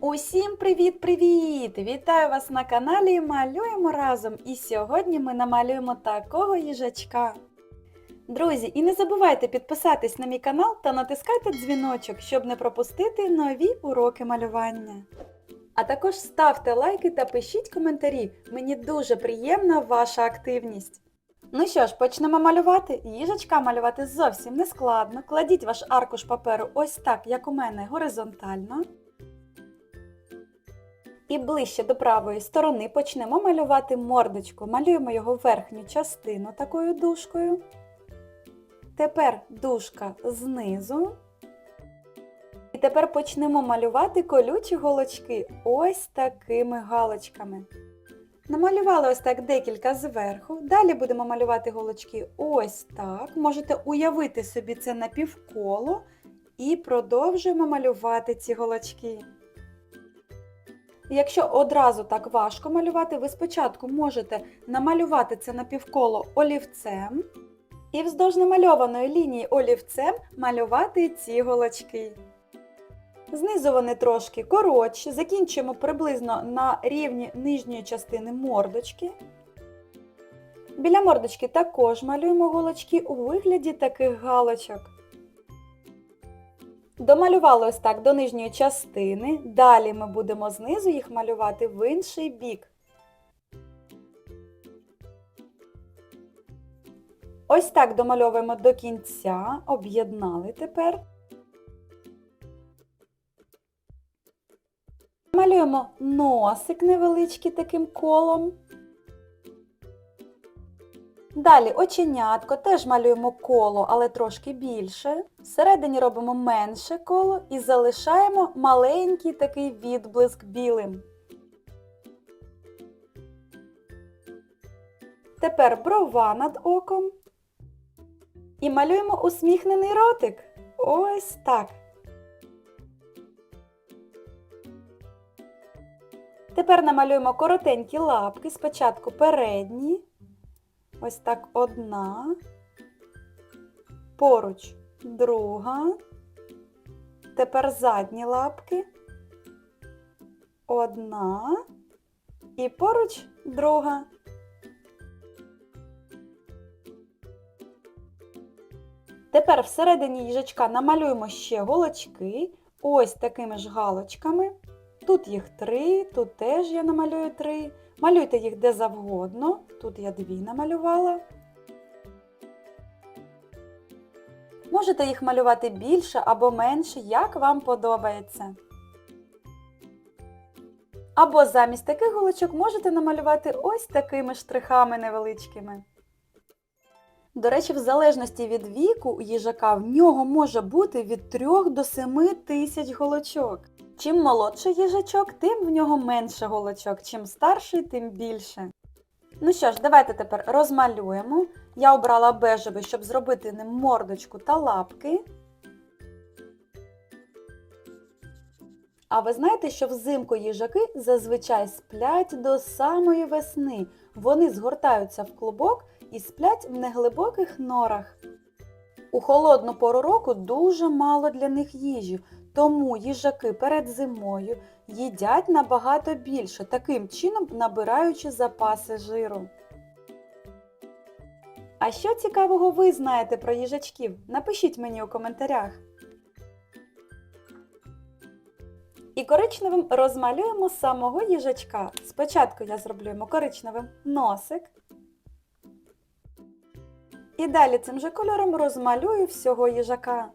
Усім привіт-привіт! Вітаю вас на каналі Малюємо разом. І сьогодні ми намалюємо такого їжачка. Друзі, і не забувайте підписатись на мій канал та натискайте дзвіночок, щоб не пропустити нові уроки малювання. А також ставте лайки та пишіть коментарі. Мені дуже приємна ваша активність. Ну що ж, почнемо малювати. Їжачка малювати зовсім не складно. Кладіть ваш аркуш паперу ось так, як у мене, горизонтально. І ближче до правої сторони почнемо малювати мордочку. Малюємо його верхню частину такою дужкою. Тепер дужка знизу. І тепер почнемо малювати колючі голочки ось такими галочками. Намалювали ось так декілька зверху. Далі будемо малювати голочки ось так. Можете уявити собі це напівколо і продовжуємо малювати ці голочки. Якщо одразу так важко малювати, ви спочатку можете намалювати це напівколо олівцем і вздовж намальованої лінії олівцем малювати ці голочки. Знизу вони трошки коротші, закінчуємо приблизно на рівні нижньої частини мордочки. Біля мордочки також малюємо голочки у вигляді таких галочок. Домалювали ось так до нижньої частини. Далі ми будемо знизу їх малювати в інший бік. Ось так домальовуємо до кінця, об'єднали тепер. Малюємо носик невеличкий таким колом. Далі оченятко теж малюємо коло, але трошки більше. Всередині робимо менше коло і залишаємо маленький такий відблиск білим. Тепер брова над оком. І малюємо усміхнений ротик. Ось так. Тепер намалюємо коротенькі лапки, спочатку передні. Ось так одна, поруч друга, тепер задні лапки, одна і поруч друга. Тепер всередині їжачка намалюємо ще голочки, ось такими ж галочками. Тут їх три, тут теж я намалюю три. Малюйте їх де завгодно. Тут я дві намалювала. Можете їх малювати більше або менше, як вам подобається. Або замість таких голочок можете намалювати ось такими штрихами невеличкими. До речі, в залежності від віку у їжака в нього може бути від 3 до 7 тисяч голочок. Чим молодший їжачок, тим в нього менше голочок, чим старший, тим більше. Ну що ж, давайте тепер розмалюємо. Я обрала бежевий, щоб зробити ним мордочку та лапки. А ви знаєте, що взимку їжаки зазвичай сплять до самої весни. Вони згортаються в клубок і сплять в неглибоких норах. У холодну пору року дуже мало для них їжі, тому їжаки перед зимою їдять набагато більше, таким чином набираючи запаси жиру. А що цікавого ви знаєте про їжачків? Напишіть мені у коментарях. І коричневим розмалюємо самого їжачка. Спочатку я зроблю йому коричневим носик. І далі цим же кольором розмалюю всього їжака.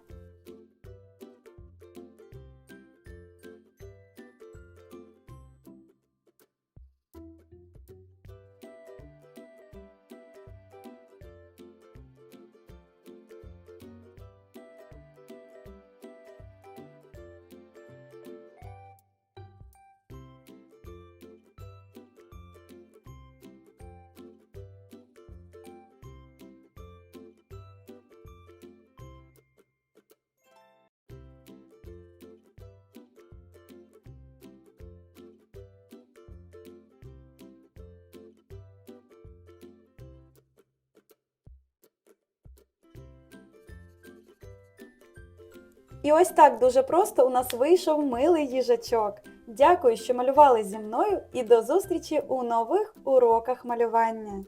І ось так дуже просто у нас вийшов милий їжачок. Дякую, що малювали зі мною і до зустрічі у нових уроках малювання.